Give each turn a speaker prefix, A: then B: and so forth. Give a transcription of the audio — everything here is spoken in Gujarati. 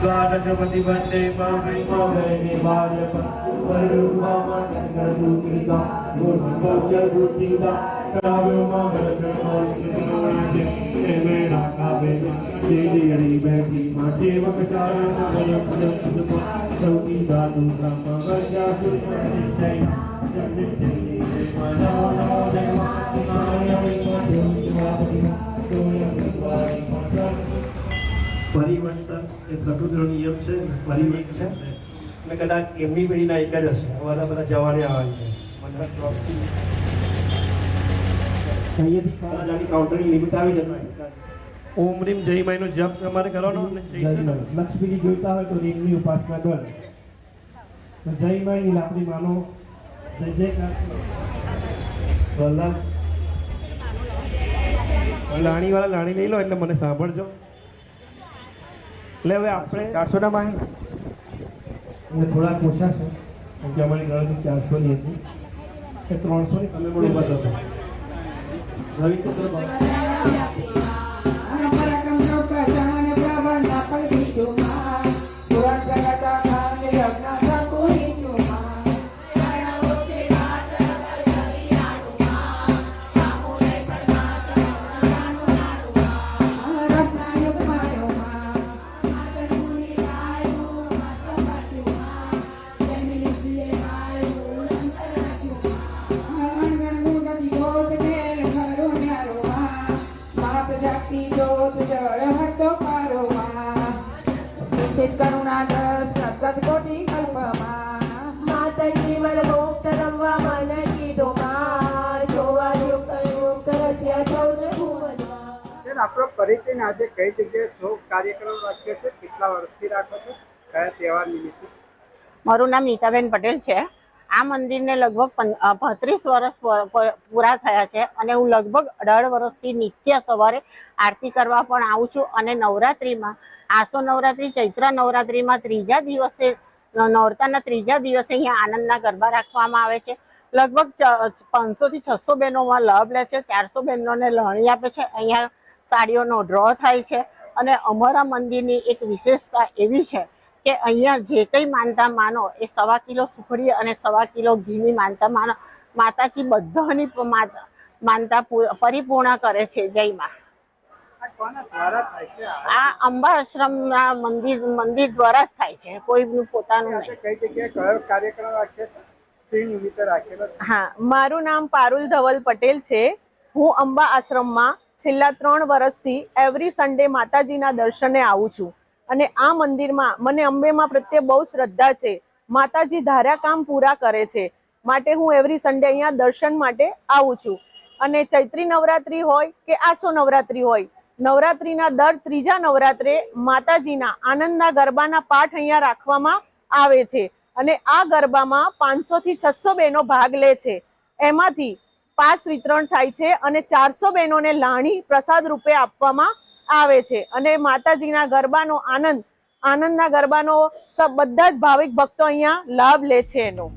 A: દ્વારકપતિ વંદે મહેની બાલક પરુમા મંગલુતિકા ગુરુપોચ ગુતિકા કાવ્ય મંગલ એ મેરા કાવે જેલી હરી બેઠી માં સેવક ચારણ મય પદ પદ સૌથી દાદુ બ્રહ્મ ગજા સુરમણી જય. જય જય જય નમો નમો જય પરિવર્તન એ પ્રકૃતિનો નિયમ છે પરિવર્તન છે. અને કદાચ એમની પેઢીના એક જ હશે. અમારા બધા જવાને આવવાની છે. અહીંયાથી કાઉન્ટરની લિમિટ આવી જશે. ઓમ રીમ જય જપ તમારે કરવાનો? લક્ષ્મીજી જોઈતા હોય તો રીમની ઉપાસના કરો. જય લાકડી માનો. જય જય વલ્લભ લાણી વાળા લાણી લઈ લો એટલે મને સાંભળજો. એટલે હવે આપણે ચારસો ના માં થોડાક ઓછા છે. કેમ કે અમારી ગણતરી ચારસો ની હતી. એ ત્રણસો ની તમે પણ ઊભા થશો રવિચંદ્ર બાબુ
B: કરુણા દસ પ્રગટ કોટી કલ્પમાં
C: માતાજી મને મુક્ત રમવા મને કીધું જોવા યુક્ત યુક્ત રચ્યા ચૌદ ભુવનમાં
D: આપણો પરિચય આજે કઈ જગ્યાએ શો કાર્યક્રમ રાખ્યો છે? કેટલા વર્ષથી રાખો છો? કયા તહેવાર નિમિત્તે?
B: મારું નામ નીતાબેન પટેલ છે. આ મંદિરને લગભગ પાંત્રીસ વર્ષ પૂરા થયા છે અને હું લગભગ અઢાર વર્ષથી નિત્ય સવારે આરતી કરવા પણ આવું છું અને નવરાત્રિમાં, આસો નવરાત્રિ, ચૈત્ર નવરાત્રિમાં ત્રીજા દિવસે નવરતાના ત્રીજા દિવસે અહીંયા આનંદના ગરબા રાખવામાં આવે છે. લગભગ પાંચસોથી છસો બહેનોમાં લાભ લે છે, ચારસો બહેનોને લણણી આપે છે, અહીંયા સાડીઓનો ડ્રો થાય છે અને અમારા મંદિરની એક વિશેષતા એવી છે કે અહીંયા જે કંઈ માનતા માનો એ સવા કિલો સુખડી અને સવા કિલો ઘીની માનતા માનો. માતાજી બધાની માનતા પરિપૂર્ણ કરે છે જયમાં.
D: આ અંબા આશ્રમ થાય છે આ?
B: આ અંબા આશ્રમના મંદિર મંદિર દ્વારા જ થાય છે. કોઈનું પોતાનું નહીં.
E: હા મારું નામ પારુલ ધવલ પટેલ છે. હું અંબા આશ્રમમાં છેલ્લા ત્રણ વર્ષથી એવરી સન્ડે માતાજીના દર્શને આવું છું. અને આ મંદિરમાં મને અંબેમાં પ્રત્યે બહુ શ્રદ્ધા છે. માતાજી ધાર્યા કામ પૂરા કરે છે. માટે હું એવરી સન્ડે અહીંયા દર્શન માટે આવું છું. અને ચૈત્રી નવરાત્રી હોય કે આસો નવરાત્રી હોય, નવરાત્રીના દર ત્રીજા નવરાત્રે માતાજીના આનંદના ગરબાના પાઠ અહીંયા રાખવામાં આવે છે. અને આ ગરબામાં પાંચસો થી છસો બહેનો ભાગ લે છે. એમાંથી પાસ વિતરણ થાય છે અને ચારસો બહેનોને લાણી પ્રસાદ રૂપે આપવામાં આવે છે. અને માતાજીના ગરબાનો આનંદ, આનંદના ગરબાનો બધા જ ભાવિક ભક્તો અહીંયા લાભ લે છે એનો.